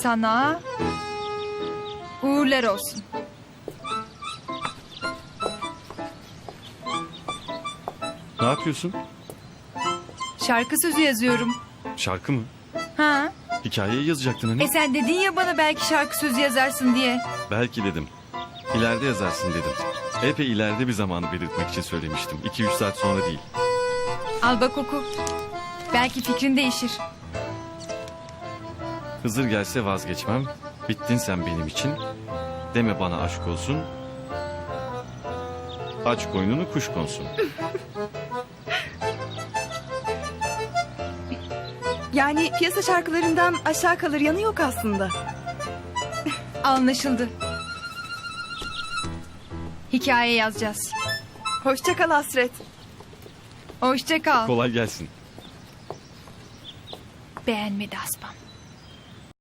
Sana uğurlar olsun. Ne yapıyorsun? Şarkı sözü yazıyorum. Şarkı mı? Ha? Hikayeyi yazacaktın hani. E sen dedin ya bana belki şarkı sözü yazarsın diye. Belki dedim. İleride yazarsın dedim. Epey ileride bir zamanı belirtmek için söylemiştim. 2-3 saat sonra değil. Al bak oku. Belki fikrin değişir. Hızır gelse vazgeçmem. Bittin sen benim için. Deme bana aşk olsun. Aç koynunu kuş konsun. Yani piyasa şarkılarından aşağı kalır yanı yok aslında. Anlaşıldı. Hikaye yazacağız. Hoşça kal Hasret. Hoşça kal. Kolay gelsin. Beğenmedi Aspam.